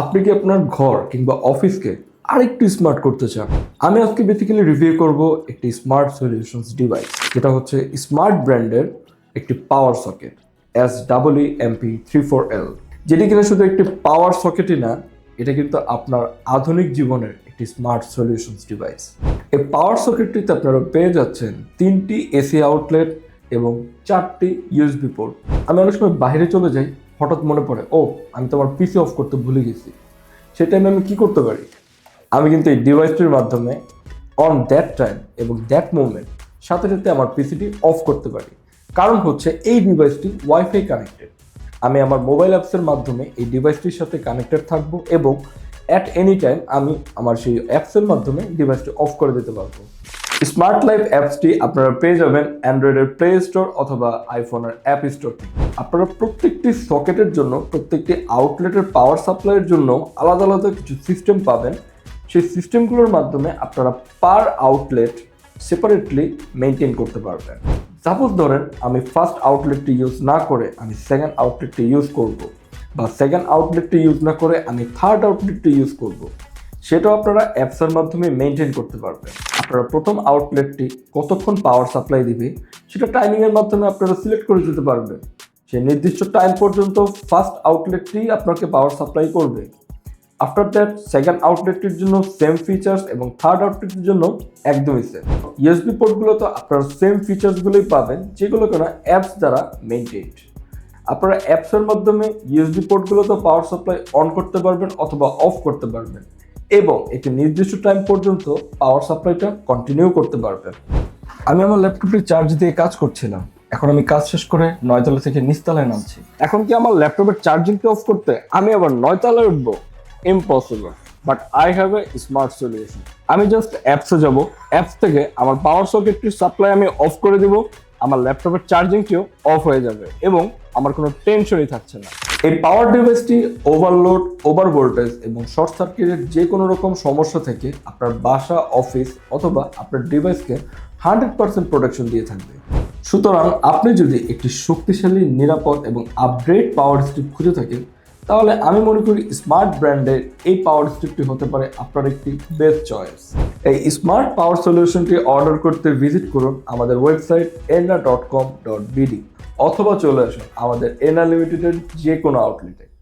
আপনি কি আপনার ঘর কিংবা অফিসকে আরেকটু স্মার্ট করতে চান? আমি আজকে বেসিক্যালি রিভিউ করব একটি স্মার্ট সলিউশনস ডিভাইস যেটা হচ্ছে স্মার্ট ব্র্যান্ডের একটি power socket S double M three four L যেটি কিনা শুধু একটি পাওয়ার সকেটই না, এটা কিন্তু আপনার আধুনিক জীবনের একটি স্মার্ট সলিউশনস ডিভাইস এই পাওয়ার সকেটটিতে আপনারা পেয়ে যাচ্ছেন তিনটি এসি আউটলেট এবং চারটি ইউএসবি পোর্ট আমি অনেক সময় বাইরে চলে যাই হঠাৎ মনে পড়ে, ও, আমি তো আমার পিসি অফ করতে ভুলে গেছি। সেই টাইমে আমি কি করতে পারি? আমি কিন্তু এই ডিভাইসটির মাধ্যমে অন দ্যাট টাইম এবং দ্যাট মোমেন্ট সাথে সাথে আমার পিসিটি অফ করতে পারি। কারণ হচ্ছে এই ডিভাইসটি ওয়াইফাই কানেক্টেড আমি আমার মোবাইল অ্যাপসের মাধ্যমে এই ডিভাইসটির সাথে কানেক্টেড থাকব এবং অ্যাট এনি টাইম আমি আমার সেই অ্যাপসের মাধ্যমে ডিভাইসটি অফ করে দিতে পারব। স্মার্ট লাইফ অ্যাপসটি আপনারা পেয়ে যাবেন অ্যান্ড্রয়েডের প্লে স্টোর অথবা আইফোনের অ্যাপ স্টোর আপনারা প্রত্যেকটি সকেটের জন্য, প্রত্যেকটি আউটলেটের পাওয়ার সাপ্লাইয়ের জন্য আলাদা আলাদা কিছু সিস্টেম পাবেন। সেই সিস্টেমগুলোর মাধ্যমে আপনারা পার আউটলেট সেপারেটলি মেনটেন করতে পারবেন। সাপোজ ধরেন, আমি ফার্স্ট আউটলেটটি ইউজ না করে আমি সেকেন্ড আউটলেটটি ইউজ করব বা সেকেন্ড আউটলেটটি ইউজ না করে আমি থার্ড আউটলেটটি ইউজ করব। সেটাও আপনারা অ্যাপসের মাধ্যমে মেনটেন করতে পারবেন। আপনারা প্রথম আউটলেটটি কতক্ষণ পাওয়ার সাপ্লাই দিবে, সেটা টাইমিংয়ের মাধ্যমে আপনারা সিলেক্ট করে দিতে পারবেন। সেই নির্দিষ্ট টাইম পর্যন্ত ফার্স্ট আউটলেটটি আপনাকে পাওয়ার সাপ্লাই করবে। আফটার দ্যাট সেকেন্ড আউটলেটটির জন্য সেম ফিচার্স এবং থার্ড আউটলেটের জন্য একদমই সেম ইউএসবি পোর্টগুলো তো আপনারা সেম ফিচার্সগুলোই পাবেন, যেগুলো কোনো অ্যাপস দ্বারা মেনটেন্ড আপনারা অ্যাপসের মাধ্যমে ইউএসবি পোর্টগুলো তো পাওয়ার সাপ্লাই অন করতে পারবেন অথবা অফ করতে পারবেন। এবং একটি নির্দিষ্ট টাইম পর্যন্ত পাওয়ার সাপ্লাইটা কন্টিনিউ করতে পারবেন আমি আমার ল্যাপটপটি চার্জ দিয়ে কাজ করছিলাম এখন আমি কাজ শেষ করে নয়তলা থেকে নিচতলায় নামছি। এখন কি আমার ল্যাপটপের চার্জিংকে অফ করতে আমি আবার নয়তলায় উঠবো? Impossible but I have a smart solution আমি জাস্ট অ্যাপসে যাব। অ্যাপস থেকে আমার পাওয়ার সকেটটির সাপ্লাই আমি অফ করে দিব। আমার ল্যাপটপের চার্জিংটিও অফ হয়ে যাবে এবং আমার কোনো টেনশনই থাকছে না। এই পাওয়ার ডিভাইসটি ওভারলোড ওভার ভোল্টেজ এবং শর্ট সার্কিটের যে কোনো রকম সমস্যা থেকে আপনার বাসা অফিস অথবা আপনার ডিভাইসকে হান্ড্রেড পার্সেন্ট প্রোটেকশন দিয়ে থাকবে। সুতরাং আপনি যদি একটি শক্তিশালী, নিরাপদ এবং আপগ্রেড পাওয়ার স্ট্রিপ খুঁজে থাকেন, তাহলে আমি মনে করি স্মার্ট ব্র্যান্ডের এই পাওয়ার স্ট্রিপটি হতে পারে আপনার একটি বেস্ট চয়েস এই স্মার্ট পাওয়ার সলিউশনটি অর্ডার করতে ভিজিট করুন আমাদের ওয়েবসাইট এনা ডট কম ডট বিডি অথবা চলে আসুন আমাদের এনআলিমিটেডের যে কোনো আউটলেটে